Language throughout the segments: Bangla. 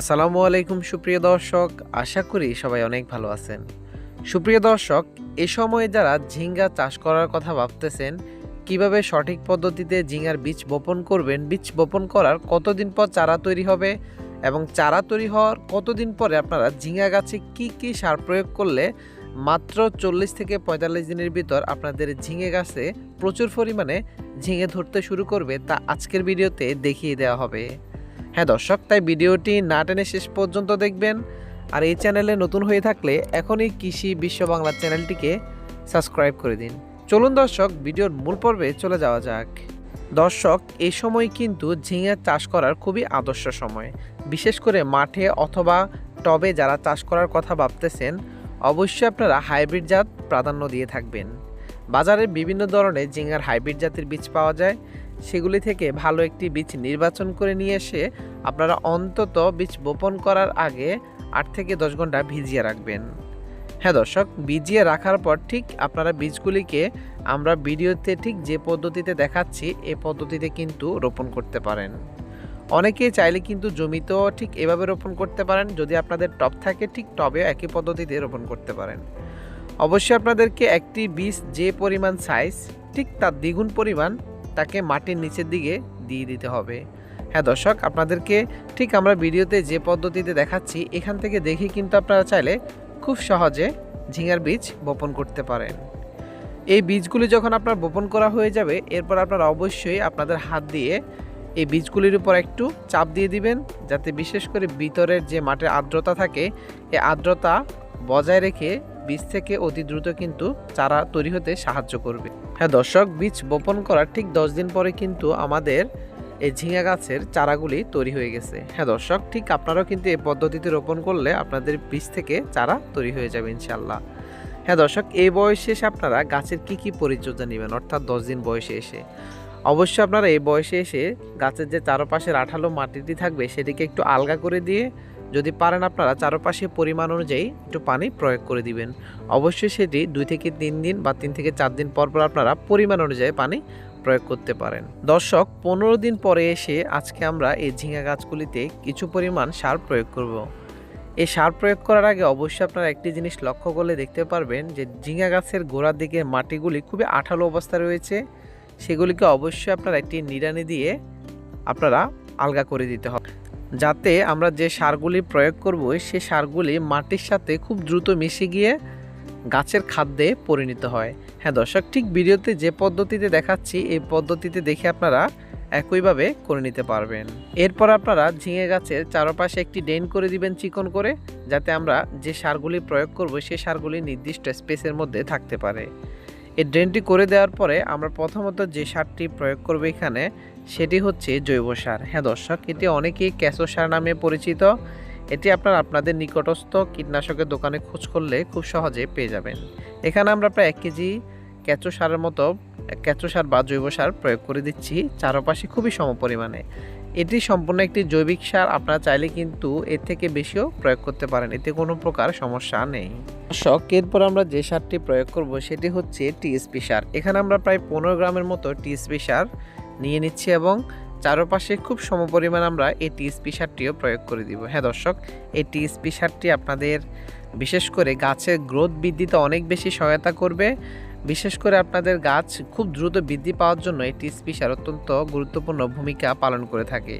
আসসালামু আলাইকুম, সুপ্রিয় দর্শক। আশা করি সবাই অনেক ভালো আছেন। সুপ্রিয় দর্শক, এ সময়ে যারা ঝিঙ্গা চাষ করার কথা ভাবতেছেন, কীভাবে সঠিক পদ্ধতিতে ঝিঙ্গার বীজ বপন করবেন, বীজ বপন করার কতদিন পর চারা তৈরি হবে এবং চারা তৈরি হওয়ার কতদিন পরে আপনারা ঝিঙ্গা গাছে কি কি সার প্রয়োগ করলে মাত্র চল্লিশ থেকে পঁয়তাল্লিশ দিনের ভিতর আপনাদের ঝিঙে গাছে প্রচুর পরিমাণে ঝিঙে ধরতে শুরু করবে তা আজকের ভিডিওতে দেখিয়ে দেওয়া হবে। হ্যাঁ দর্শক, তাই ভিডিওটি না টেনে শেষ পর্যন্ত দেখবেন। আর এই চ্যানেলে নতুন হয়ে থাকলে এখনই কৃষি বিশ্ব বাংলা চ্যানেলটিকে সাবস্ক্রাইব করে দিন। চলুন দর্শক, ভিডিওর মূল পর্বে চলে যাওয়া যাক। দর্শক, এই সময় কিন্তু ঝিঙে চাষ করার খুবই আদর্শ সময়। বিশেষ করে মাঠে অথবা টবে যারা চাষ করার কথা ভাবতেছেন, অবশ্যই আপনারা হাইব্রিড জাত প্রাধান্য দিয়ে থাকবেন। বাজারে বিভিন্ন ধরনের ঝিঙার হাইব্রিড জাতের বীজ পাওয়া যায়। সেগুলি থেকে ভালো একটি বীজ নির্বাচন করে নিয়ে এসে আপনারা অন্তত বীজ বপন করার আগে আট থেকে দশ ঘণ্টা ভিজিয়ে রাখবেন। হ্যাঁ দর্শক, ভিজিয়ে রাখার পর ঠিক আপনারা বীজগুলিকে আমরা ভিডিওতে ঠিক যে পদ্ধতিতে দেখাচ্ছি, এ পদ্ধতিতে কিন্তু রোপণ করতে পারেন। অনেকেই চাইলে কিন্তু জমিতেও ঠিক এভাবে রোপণ করতে পারেন, যদি আপনাদের টব থাকে ঠিক টবে একই পদ্ধতিতে রোপণ করতে পারেন। অবশ্যই আপনাদেরকে একটি বীজ যে পরিমাণ সাইজ ঠিক তার দ্বিগুণ পরিমাণ তাকে মাটির নিচের দিকে দিয়ে দিতে হবে। হ্যাঁ দর্শক, আপনাদেরকে ঠিক আমরা ভিডিওতে যে পদ্ধতিতে দেখাচ্ছি, এখান থেকে দেখে কিন্তু আপনারা চাইলে খুব সহজে ঝিঙার বীজ বপন করতে পারেন। এই বীজগুলি যখন আপনার বপন করা হয়ে যাবে, এরপর আপনারা অবশ্যই আপনাদের হাত দিয়ে এই বীজগুলির উপর একটু চাপ দিয়ে দিবেন, যাতে বিশেষ করে ভিতরের যে মাটির আর্দ্রতা থাকে, এই আর্দ্রতা বজায় রেখে বীজ থেকে অতি দ্রুত কিন্তু চারা তৈরি হতে সাহায্য করবে। হ্যাঁ দর্শক, বীজ বপন করার ঠিক দশ দিন পরে কিন্তু আমাদের এই ঝিঙা গাছের চারাগুলি তৈরি হয়ে গেছে। হ্যাঁ দর্শক, ঠিক আপনারাও কিন্তু এই পদ্ধতিতে রোপণ করলে আপনাদের বীজ থেকে চারা তৈরি হয়ে যাবে ইনশাল্লাহ হ্যাঁ দর্শক, এই বয়সে এসে আপনারা গাছের কি কি পরিচর্যা নেবেন? অর্থাৎ দশ দিন বয়সে এসে। অবশ্যই আপনারা এই বয়সে এসে গাছের যে চারপাশের আঠালো মাটিটি থাকবে, সেটিকে একটু আলগা করে দিয়ে যদি পারেন আপনারা চারপাশে পরিমাণ অনুযায়ী একটু পানি প্রয়োগ করে দিবেন। অবশ্যই সেটি দুই থেকে তিন দিন বা তিন থেকে চার দিন পর পর আপনারা পরিমাণ অনুযায়ী পানি প্রয়োগ করতে পারেন। দর্শক, পনেরো দিন পরে এসে আজকে আমরা এই ঝিঙা গাছগুলিতে কিছু পরিমাণ সার প্রয়োগ করব। এই সার প্রয়োগ করার আগে অবশ্যই আপনারা একটি জিনিস লক্ষ্য করলে দেখতে পারবেন যে ঝিঙা গাছের গোড়ার দিকে মাটিগুলি খুবই আঠালো অবস্থা রয়েছে। সেগুলিকে অবশ্যই আপনারা একটি নিড়ানি দিয়ে আপনারা আলগা করে দিতে হবে। যাতে আমরা যে সারগুলি প্রয়োগ করব, সে সারগুলি মাটির সাথে খুব দ্রুত মিশে গিয়ে গাছের খাদ্যে পরিণত হয়। হ্যাঁ দর্শক, ঠিক ভিডিওতে যে পদ্ধতিতে দেখাচ্ছি, এই পদ্ধতিতে দেখে আপনারা একইভাবে করে নিতে পারবেন। এরপর আপনারা ঝিঙে গাছের চারপাশে একটি ড্রেন করে দিবেন চিকন করে, যাতে আমরা যে সারগুলি প্রয়োগ করব সেই সারগুলি নির্দিষ্ট স্পেসের মধ্যে থাকতে পারে। এই ড্রেনটি করে দেওয়ার পরে আমরা প্রথমত যে সারটি প্রয়োগ করব এখানে, সেটি হচ্ছে জৈব সার। হ্যাঁ দর্শক, এটি অনেকেই ক্যাসো সার নামে পরিচিত। এটি আপনার আপনাদের নিকটস্থ কীটনাশকের দোকানে খোঁজ করলে খুব সহজে পেয়ে যাবেন। এখানে আমরা প্রায় এক কেজি কেঁচো সারের মতো কেঁচো সার বা জৈব সার প্রয়োগ করে দিচ্ছি। চারপাশে খুবই সম পরিমাণে এটি সম্পূর্ণ একটি জৈবিক সার, আপনারা চাইলে কিন্তু এর থেকে বেশিও প্রয়োগ করতে পারেন, এতে কোনো প্রকার সমস্যা নেই। দর্শক, এরপর আমরা যে সারটি প্রয়োগ করব, সেটি হচ্ছে টিএসপি সার। এখানে আমরা প্রায় পনেরো গ্রামের মতো টিএসপি সার নিয়ে নিচ্ছি এবং চারপাশে খুব সমপরিমাণ আমরা এই টিএসপি সারটিও প্রয়োগ করে দিব। হ্যাঁ দর্শক, এই টিএসপি সারটি আপনাদের বিশেষ করে গাছের গ্রোথ বৃদ্ধিতে অনেক বেশি সহায়তা করবে। বিশেষ করে আপনাদের গাছ খুব দ্রুত বৃদ্ধি পাওয়ার জন্য এই টিএসপি সার অত্যন্ত গুরুত্বপূর্ণ ভূমিকা পালন করে থাকে।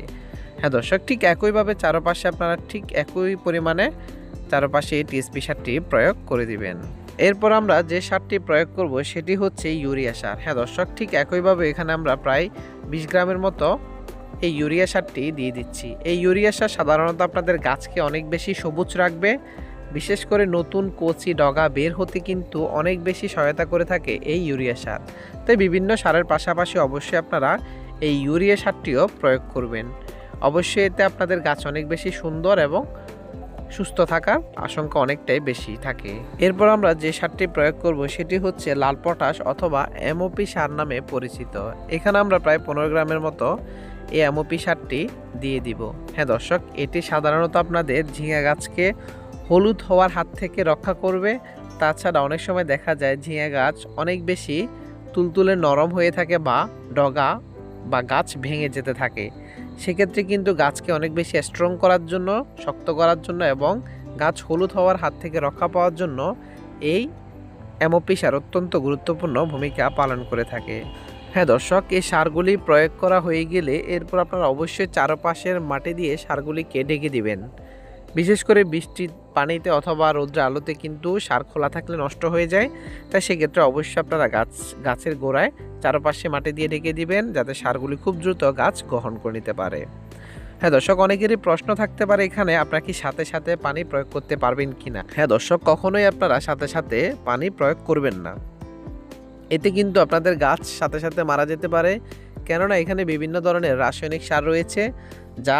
হ্যাঁ দর্শক, ঠিক একইভাবে চারপাশে আপনারা ঠিক একই পরিমাণে চারপাশে এই টিএসপি সারটি প্রয়োগ করে দিবেন। এরপর আমরা যে সারটি প্রয়োগ করব সেটি হচ্ছে ইউরিয়া সার। হ্যাঁ দর্শক, ঠিক একইভাবে এখানে আমরা প্রায় বিশ গ্রামের মতো এই ইউরিয়া সারটি দিয়ে দিচ্ছি। এই ইউরিয়া সার সাধারণত আপনাদের গাছকে অনেক বেশি সবুজ রাখবে বিশেষ করে নতুন কচি ডগা বের হতে কিন্তু অনেক বেশি সহায়তা করে থাকে এই ইউরিয়া সার। তাই বিভিন্ন সারের পাশাপাশি অবশ্যই আপনারা এই ইউরিয়া সারটিও প্রয়োগ করবেন। অবশ্যই এতে আপনাদের গাছ অনেক বেশি সুন্দর এবং সুস্থ থাকার আশঙ্কা অনেকটাই বেশি থাকে। এরপর আমরা যে সারটি প্রয়োগ করব সেটি হচ্ছে লাল পটাশ অথবা এমওপি সার নামে পরিচিত। এখানে আমরা প্রায় পনেরো গ্রামের মতো এই এমওপি সারটি দিয়ে দিব। হ্যাঁ দর্শক, এটি সাধারণত আপনাদের ঝিঙা গাছকে হলুদ হওয়ার হাত থেকে রক্ষা করবে। তাছাড়া অনেক সময় দেখা যায় ঝিঙা গাছ অনেক বেশি তুলতুলে নরম হয়ে থাকে বা ডগা বা গাছ ভেঙে যেতে থাকে। সেক্ষেত্রে কিন্তু গাছকে অনেক বেশি স্ট্রং করার জন্য, শক্ত করার জন্য এবং গাছ হলুদ হওয়ার হাত থেকে রক্ষা পাওয়ার জন্য এই এমওপি সার অত্যন্ত গুরুত্বপূর্ণ ভূমিকা পালন করে থাকে। হ্যাঁ দর্শক, এই সারগুলি প্রয়োগ করা হয়ে গেলে এরপর আপনারা অবশ্যই চারপাশের মাটি দিয়ে সারগুলিকে ঢেকে দিবেন। বিশেষ করে বৃষ্টির পানিতে অথবা রৌদ্র আলোতে কিন্তু সার খোলা থাকলে নষ্ট হয়ে যায়। তাই সেক্ষেত্রে অবশ্যই আপনারা গাছ, গাছের গোড়ায় চারপাশে মাটি দিয়ে ঢেকে দিবেন যাতে সারগুলি খুব দ্রুত গাছ গ্রহণ করে নিতে পারে। হ্যাঁ দর্শক, অনেকেরই প্রশ্ন থাকতে পারে এখানে, আপনারা কি সাথে সাথে পানি প্রয়োগ করতে পারবেন কিনা? হ্যাঁ দর্শক, কখনোই আপনারা সাথে সাথে পানি প্রয়োগ করবেন না। এতে কিন্তু আপনাদের গাছ সাথে সাথে মারা যেতে পারে। কেননা এখানে বিভিন্ন ধরনের রাসায়নিক সার রয়েছে, যা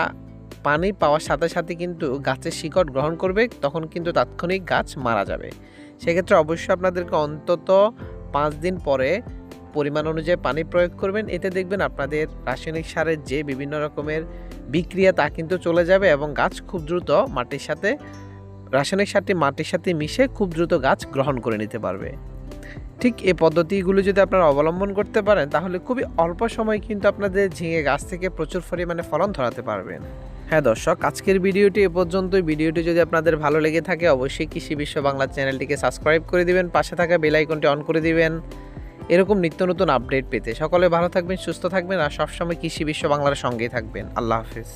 পানি পাওয়ার সাথে সাথে কিন্তু গাছের শিকড় গ্রহণ করবে, তখন কিন্তু তাৎক্ষণিক গাছ মারা যাবে। সেক্ষেত্রে অবশ্যই আপনাদেরকে অন্তত পাঁচ দিন পরে পরিমাণ অনুযায়ী পানি প্রয়োগ করবেন। এতে দেখবেন আপনাদের রাসায়নিক সারের যে বিভিন্ন রকমের বিক্রিয়া তা কিন্তু চলে যাবে এবং গাছ খুব দ্রুত মাটির সাথে, রাসায়নিক সারটি মাটির সাথে মিশে খুব দ্রুত গাছ গ্রহণ করে নিতে পারবে। ঠিক এই পদ্ধতিগুলো যদি আপনারা অবলম্বন করতে পারেন, তাহলে খুবই অল্প সময় কিন্তু আপনাদের ঝিঙে গাছ থেকে প্রচুর পরিমাণে ফলন ধরাতে পারবেন। হ্যাঁ দর্শক, আজকের ভিডিওটি এ পর্যন্তই। ভিডিওটি যদি আপনাদের ভালো লেগে থাকে, অবশ্যই কৃষি বিশ্ব বাংলা চ্যানেলটিকে সাবস্ক্রাইব করে দিবেন, পাশে থাকা বেল আইকনটি অন করে দিবেন। এরকম নিত্য নতুন আপডেট পেতে। সকলে ভালো থাকবেন, সুস্থ থাকবেন, আর সবসময় কৃষি বিশ্ব বাংলার সঙ্গেই থাকবেন। আল্লাহ হাফিজ।